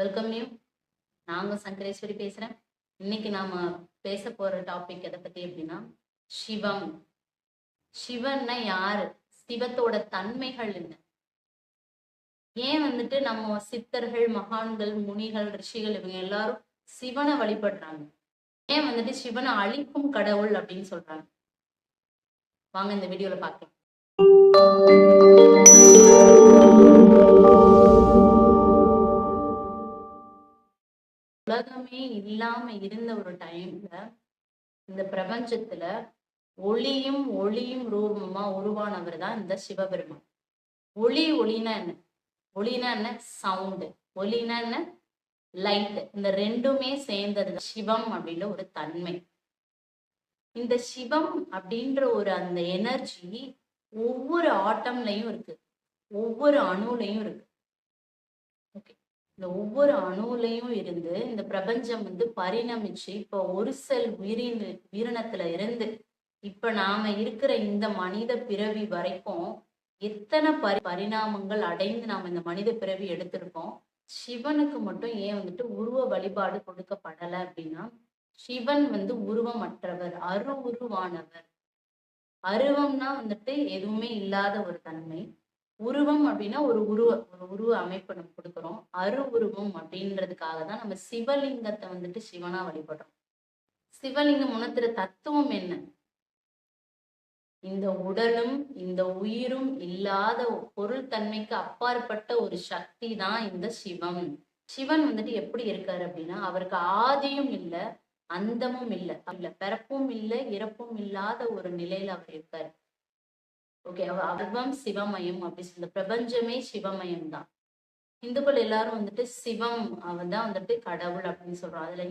Welcome new நாங்க சங்கரேஸ்வரி பேசுறேன். இன்னைக்கு நாம பேச போற டாபிக் எதை பத்தி அப்படின்னா சிவம். சிவன்னா யாரு? சிவத்தோட தன்மைகள் என்ன? ஏன் வந்துட்டு நம்ம சித்தர்கள் மகான்கள் முனிகள் ரிஷிகள் இவங்க எல்லாரும் சிவனை வழிபடுறாங்க? ஏன் வந்துட்டு சிவனை அழிக்கும் கடவுள் அப்படின்னு சொல்றாங்க? வாங்க இந்த வீடியோல பார்க்கலாம். உலகமே இல்லாம இருந்த ஒரு டைம்ல இந்த பிரபஞ்சத்துல ஒளியும் ஒளியும் ரூபமா உருவானவர் தான் இந்த சிவபெருமான். ஒளி ஒளினா என்ன? ஒளினா என்ன? சவுண்டு ஒளினா என்ன? லைட் இந்த ரெண்டுமே சேர்ந்தது சிவம் அப்படின்ற ஒரு தன்மை. இந்த சிவம் அப்படின்ற ஒரு அந்த எனர்ஜி ஒவ்வொரு ஆட்டம்லையும் இருக்கு. ஒவ்வொரு அணுலையும் இருக்கு. இந்த ஒவ்வொரு அணுலையும் இருந்து இந்த பிரபஞ்சம் வந்து பரிணமிச்சு இப்போ ஒரு செல் உயிரின் உயிரினத்துல இருந்து இப்ப நாம இருக்கிற இந்த மனித பிறவி வரைக்கும் எத்தனை பரி பரிணாமங்கள் அடைந்து நாம இந்த மனித பிறவி எடுத்திருக்கோம்? சிவனுக்கு மட்டும் ஏன் வந்துட்டு உருவ வழிபாடு கொடுக்கப்படலை அப்படின்னா சிவன் வந்து உருவமற்றவர் அரு உருவானவர் அருவம்னா வந்துட்டு எதுவுமே இல்லாத ஒரு தன்மை. உருவம் அப்படின்னா ஒரு உருவ ஒரு உருவ அமைப்பு நம்ம கொடுக்குறோம். அரு உருவம் அப்படின்றதுக்காக தான் நம்ம சிவலிங்கத்தை வந்துட்டு சிவனா வழிபடுறோம். சிவலிங்கம் உணர்த்துற தத்துவம் என்ன? இந்த உடலும் இந்த உயிரும் இல்லாத பொருள் தன்மைக்கு அப்பாற்பட்ட ஒரு சக்தி தான் இந்த சிவம். சிவன் வந்துட்டு எப்படி இருக்காரு அப்படின்னா அவருக்கு ஆதியும் இல்லை அந்தமும் இல்லை. இல்ல பிறப்பும் இல்லை இறப்பும் இல்லாத ஒரு நிலையில அவர் இருக்காரு. ஓகே அவர்வம் சிவமயம் அப்படி சொல்ல பிரபஞ்சமே சிவமயம் தான் இந்துக்கள் எல்லாரும் வந்துட்டு சிவம் அவன் தான் வந்துட்டு கடவுள் அப்படின்னு சொல்றான் அதுல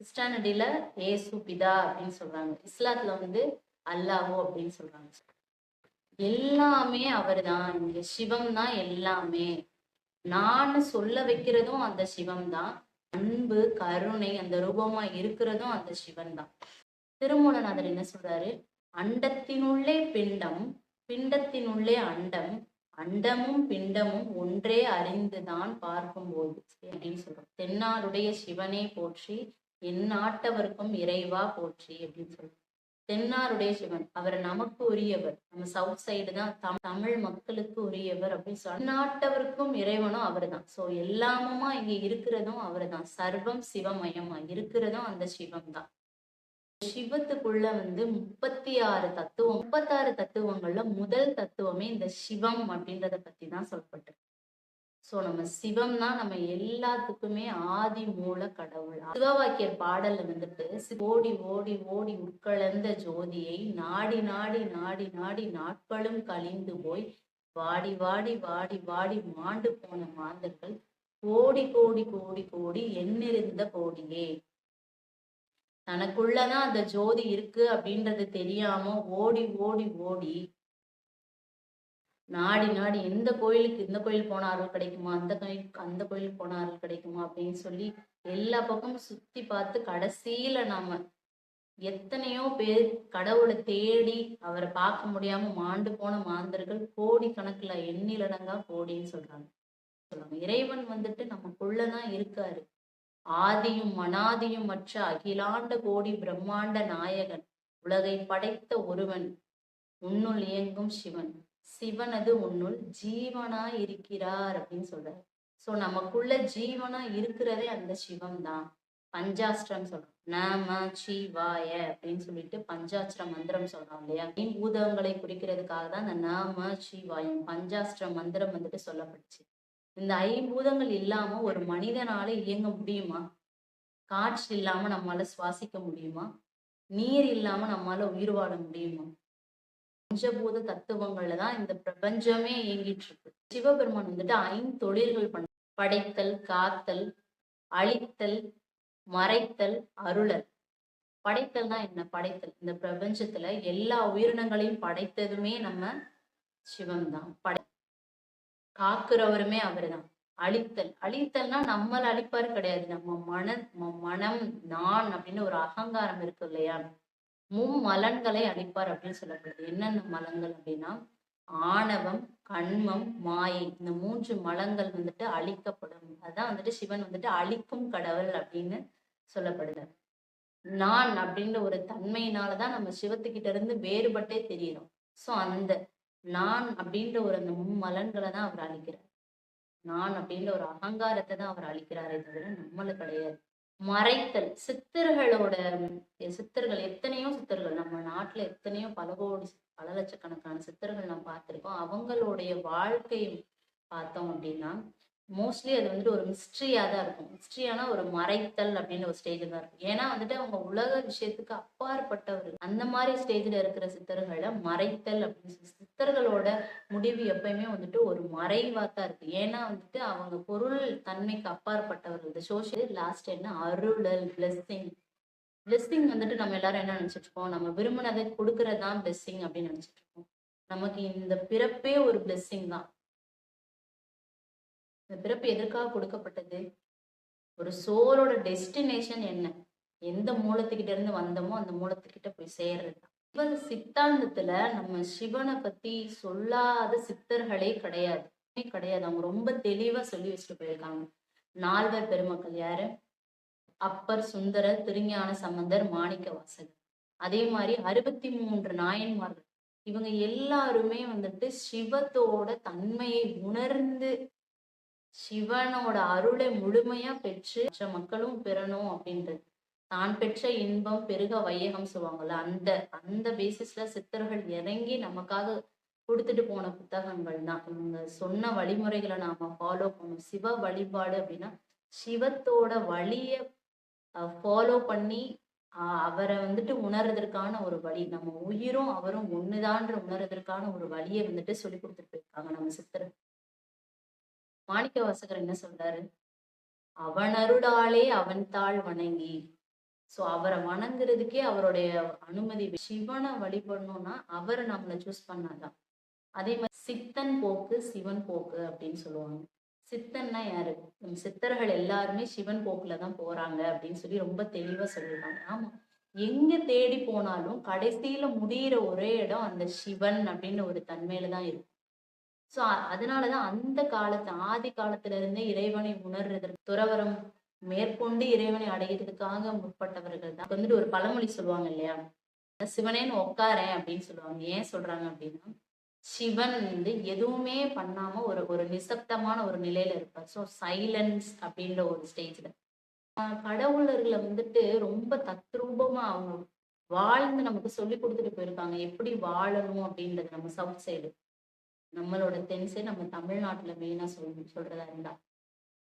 கிறிஸ்டானிட்டியில ஏசு பிதா அப்படின்னு சொல்றாங்க. இஸ்லாத்துல வந்து அல்லாஹோ அப்படின்னு சொல்றாங்க. எல்லாமே அவர் தான் இங்க சிவம் தான் எல்லாமே. நான் சொல்ல வைக்கிறதும் அந்த சிவம் தான் அன்பு கருணை அந்த ரூபமா இருக்கிறதும் அந்த சிவன் தான் திருமூலநாதர் என்ன சொல்றாரு? அண்டத்தினுள்ளே பிண்டம் பிண்டத்தினுள்ளே அண்டம் அண்டமும் பிண்டமும் ஒன்றே அறிந்துதான் பார்க்கும்போது அப்படின்னு சொல்றோம். தென்னாடுடைய சிவனே போற்றி எந்நாட்டவருக்கும் இறைவா போற்றி அப்படின்னு சொல்றோம். தென்னாருடைய சிவன் அவர் நமக்கு உரியவர். நம்ம சவுத் சைடு தான் தமிழ் மக்களுக்கு உரியவர் அப்படின்னு சொல்லி நாட்டவருக்கும் இறைவனும் அவர் தான் ஸோ எல்லாமுமா இங்க இருக்கிறதும் அவர் தான் சர்வம் சிவமயமா இருக்கிறதும் அந்த சிவம் தான் சிவத்துக்குள்ள வந்து முப்பத்தி ஆறு தத்துவம் முப்பத்தாறு தத்துவங்கள்ல முதல் தத்துவமே இந்த சிவம் அப்படின்றத பத்தி தான் சொல்லப்பட்டிருக்கு. சோ நம்ம சிவம் தான் நம்ம எல்லாத்துக்குமே ஆதி மூல கடவுள். சிவவாக்கியர் பாடல்ல வந்துட்டு ஓடி ஓடி ஓடி உட்கலந்த ஜோதியை நாடி நாடி நாடி நாடி நாட்களும் கழிந்து போய் வாடி வாடி வாடி வாடி மாண்டு போன மாந்தர்கள் கோடி கோடி கோடி கோடி எண்ணிருந்த கோடியே. தனக்குள்ளதான் அந்த ஜோதி இருக்கு அப்படின்றது தெரியாம ஓடி ஓடி ஓடி நாடி நாடி எந்த கோயிலுக்கு இந்த கோயில் போன அருள் கிடைக்குமா? அந்த கோயிலுக்கு அந்த கோயிலுக்கு போன அருள் கிடைக்குமா? அப்படின்னு சொல்லி எல்லா பக்கமும் சுத்தி பார்த்து கடைசியில நாம எத்தனையோ பேர் கடவுளை தேடி அவரை பார்க்க முடியாம மாண்டு போன மாந்தர்கள் கோடி கணக்குல எண்ணிலடங்கா கோடின்னு சொல்றாங்க. சொல்லுவாங்க இறைவன் வந்துட்டு நமக்குள்ளதான் இருக்காரு. ஆதியும் மனாதியும் மற்ற அகிலாண்ட கோடி பிரம்மாண்ட நாயகன் உலகை படைத்த ஒருவன் உன்னுள் இயங்கும் சிவன். சிவனது உன்னுள் ஜீவனா இருக்கிறார் அப்படின்னு சொல்றாரு. சோ நமக்குள்ள ஜீவனா இருக்கிறதே அந்த சிவம் தான் பஞ்சாஸ்திரம் சொல்றோம் நம சிவாய அப்படின்னு சொல்லிட்டு பஞ்சாஸ்திர மந்திரம் சொல்றோம் இல்லையா? பூதங்களை குறிக்கிறதுக்காக தான் அந்த நாம சிவாயம் பஞ்சாஸ்திர மந்திரம் வந்துட்டு சொல்லப்பட்டுச்சு. இந்த ஐம்பூதங்கள் இல்லாம ஒரு மனிதனால இயங்க முடியுமா? காற்று இல்லாம நம்மளால சுவாசிக்க முடியுமா? நீர் இல்லாம நம்மளால உயிர் வாழ முடியுமா? பஞ்சபூத தத்துவங்கள்ல தான் இந்த பிரபஞ்சமே இயங்கிட்டு இருக்கு. சிவபெருமான் வந்துட்டு ஐந்து தொழில்கள் பண்ண படைத்தல் காத்தல் அழித்தல் மறைத்தல் அருளல். படைத்தல்னா என்ன? படைத்தல். இந்த பிரபஞ்சத்துல எல்லா உயிரினங்களையும் படைத்ததுமே நம்ம சிவன் தான் படை காக்குறவருமே அவர் தான் அழித்தல். அழித்தல்னா நம்மள அழிப்பாரு கிடையாது. நம்ம மன மனம் நான் அப்படின்னு ஒரு அகங்காரம் இருக்கு இல்லையா? மும்மலன்களை அழிப்பார் அப்படின்னு சொல்லப்படுது. என்னென்ன மலங்கள் அப்படின்னா ஆணவம் கண்மம் மாயை. இந்த மூன்று மலங்கள் வந்துட்டு அழிக்கப்படும். அதுதான் வந்துட்டு சிவன் வந்துட்டு அழிக்கும் கடவுள் அப்படின்னு சொல்லப்படுது. நான் அப்படின்ற ஒரு தன்மையினாலதான் நம்ம சிவத்துக்கிட்ட இருந்து வேறுபட்டே தெரியணும் சோ அந்த நான் அப்படின்ற ஒரு அந்த மும்மலன்களை தான் அவர் அழிக்கிறார். நான் அப்படின்ற ஒரு அகங்காரத்தை தான் அவர் அழிக்கிறாரே தவிர நம்மளுக்கு கிடையாது. மறைத்தல் சித்தர்களோட சித்தர்கள் எத்தனையோ சித்தர்கள் நம்ம நாட்டுல எத்தனையோ பல கோடி பல லட்சக்கணக்கான சித்தர்கள் நம்ம பார்த்திருக்கோம். அவங்களுடைய வாழ்க்கையை பார்த்தோம் அப்படின்னா மோஸ்ட்லி அது வந்துட்டு ஒரு மிஸ்ட்ரியா தான் இருக்கும். மிஸ்ட்ரியானா ஒரு மறைத்தல் அப்படின்னு ஒரு ஸ்டேஜில் தான் இருக்கும். ஏன்னா வந்துட்டு அவங்க உலக விஷயத்துக்கு அப்பாற்பட்டவர்கள். அந்த மாதிரி ஸ்டேஜ்ல இருக்கிற சித்தர்களை மறைத்தல் அப்படின்னு பக்தர்களோட முடிவு எப்பயுமே வந்துட்டு ஒரு மறைவா தான் இருக்கு. ஏன்னா வந்துட்டு அவங்க பொருள் தன்மைக்கு அப்பாற்பட்டவர்கள் இந்த சோஷியல் லாஸ்ட் என்ன? அருளல் பிளெஸ்ஸிங் பிளெஸ்ஸிங் வந்துட்டு நம்ம எல்லாரும் என்ன நினைச்சிட்டு இருக்கோம்? நம்ம விரும்பினதை கொடுக்கறதான் பிளெஸ்ஸிங் அப்படின்னு நினைச்சிட்டு இருக்கோம். நமக்கு இந்த பிறப்பே ஒரு பிளெஸ்ஸிங் தான். இந்த பிறப்பு எதற்காக கொடுக்கப்பட்டது? ஒரு சோலோட டெஸ்டினேஷன் என்ன? எந்த மூலத்துக்கிட்ட இருந்து வந்தோமோ அந்த மூலத்துக்கிட்ட போய் சேர்றது சிவன் சித்தாந்தத்துல நம்ம சிவனை பத்தி சொல்லாத சித்தர்களே கிடையாது. கிடையாது. அவங்க ரொம்ப தெளிவா சொல்லி வச்சுட்டு போயிருக்காங்க. நால்வர் பெருமக்கள் யாரு? அப்பர் சுந்தரர் திருஞான சம்பந்தர் மாணிக்க வாசகர். அதே மாதிரி அறுபத்தி மூன்று நாயன்மார்கள். இவங்க எல்லாருமே வந்துட்டு சிவத்தோட தன்மையை உணர்ந்து சிவனோட அருளை முழுமையா பெற்று மற்ற மக்களும் பெறணும் அப்படின்றது. நான் பெற்ற இன்பம் பெருக வையகம் சொல்லுவாங்கல்ல அந்த அந்த பேசிஸ்ல சித்தர்கள் இறங்கி நமக்காக கொடுத்துட்டு போன புத்தகங்கள் தான். இவங்க சொன்ன வழிமுறைகளை நாம ஃபாலோ பண்ணணும். சிவ வழிபாடு அப்படின்னா சிவத்தோட வழிய ஃபாலோ பண்ணி அவரை வந்துட்டு உணர்றதற்கான ஒரு வழி நம்ம உயிரும் அவரும் ஒண்ணுதான்ற உணர்றதற்கான ஒரு வழியை வந்துட்டு சொல்லி கொடுத்துட்டு போயிருக்காங்க நம்ம சித்தர் மாணிக்க வாசகர் என்ன சொல்றாரு? அவனருடாலே அவன் தாழ் வணங்கி ஸோ அவரை வணங்குறதுக்கே அவருடைய அனுமதி சிவனை வழிபடணும்னா அவரை நம்மளை சூஸ் பண்ணாதான். அதே மாதிரி சித்தன் போக்கு சிவன் போக்கு அப்படின்னு சொல்லுவாங்க. சித்தன்னா யாரு? சித்தர்கள் எல்லாருமே சிவன் போக்குல தான் போறாங்க அப்படின்னு சொல்லி ரொம்ப தெளிவா சொல்லுவாங்க ஆமா. எங்க தேடி போனாலும் கடைசியில முடியிற ஒரே இடம் அந்த சிவன் அப்படின்னு ஒரு தன்மையில தான் இருக்கும். சோ அதனாலதான் அந்த காலத்து ஆதி காலத்துல இருந்தே இறைவனை உணர்றதற்கு துறவரம் மேற்கொண்டு இறைவனை அடையிறதுக்காக முற்பட்டவர்கள் தான். வந்துட்டு ஒரு பழமொழி சொல்லுவாங்க இல்லையா? சிவனேன்னு உட்காரேன் அப்படின்னு சொல்லுவாங்க. ஏன் சொல்றாங்க அப்படின்னா சிவன் வந்து எதுவுமே பண்ணாம ஒரு ஒரு நிசப்தமான ஒரு நிலையில இருப்பார். ஸோ சைலன்ஸ் அப்படின்ற ஒரு ஸ்டேஜ்ல கடவுளர்களை வந்துட்டு ரொம்ப தத்ரூபமா அவங்க வாழ்ந்து நமக்கு சொல்லி கொடுத்துட்டு போயிருக்காங்க. எப்படி வாழணும் அப்படின்றது நம்ம சவுத் சைடு நம்மளோட தென் சைடு நம்ம தமிழ்நாட்டுல மெயினா சொல் சொல்றதா இருந்தா.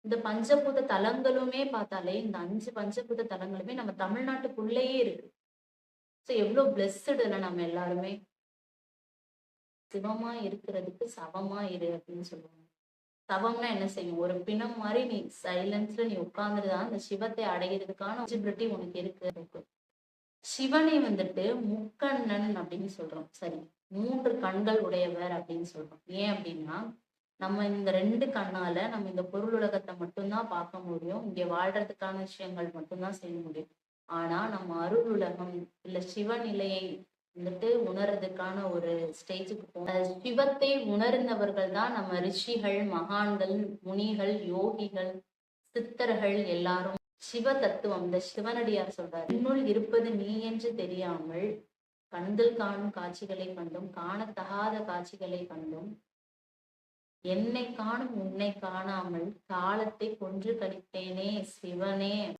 இந்த பஞ்சபூத தலங்களுமே பார்த்தாலே இந்த அஞ்சு பஞ்சபூத தலங்களுமே நம்ம தமிழ்நாட்டுக்குள்ளேயே இருக்கு. ஸோ எவ்வளோ பிளஸ்டு இல்லை நம்ம எல்லாருமே. சிவமா இருக்கிறதுக்கு சவமா இரு அப்படின்னு சொல்லுவாங்க. சவம்னா என்ன செய்யும்? ஒரு பிணம் மாதிரி நீ சைலன்ஸ்ல நீ உட்கார்ந்துருதான் அந்த சிவத்தை அடைகிறதுக்கான விசிபிலிட்டி உனக்கு இருக்கு. சிவனை வந்துட்டு முக்கண்ணன் அப்படின்னு சொல்றோம். சரி மூன்று கண்கள் உடையவர் அப்படின்னு சொல்றோம். ஏன் அப்படின்னா நம்ம இந்த ரெண்டு கண்ணால நம்ம இந்த பொருள் உலகத்தை மட்டும்தான் பார்க்க முடியும். இங்க வாழ்றதுக்கான விஷயங்கள் மட்டும்தான் செய்ய முடியும். ஆனா நம்ம அருள் உலகம் இல்ல சிவநிலையை வந்துட்டு உணர்றதுக்கான ஒரு ஸ்டேஜுக்கு போகும் சிவத்தை உணர்ந்தவர்கள் தான் நம்ம ரிஷிகள் மகான்கள் முனிகள் யோகிகள் சித்தர்கள் எல்லாரும். சிவ தத்துவம் இந்த சிவனடியார் சொல்றாரு இன்னுள் இருப்பது நீ என்று தெரியாமல் கண்கள் காணும் காட்சிகளை கண்டும் காணத்தகாத காட்சிகளை கண்டும் என்னை காணும் உன்னை காணாமல் காலத்தை கொன்று கழித்தேனே சிவனே.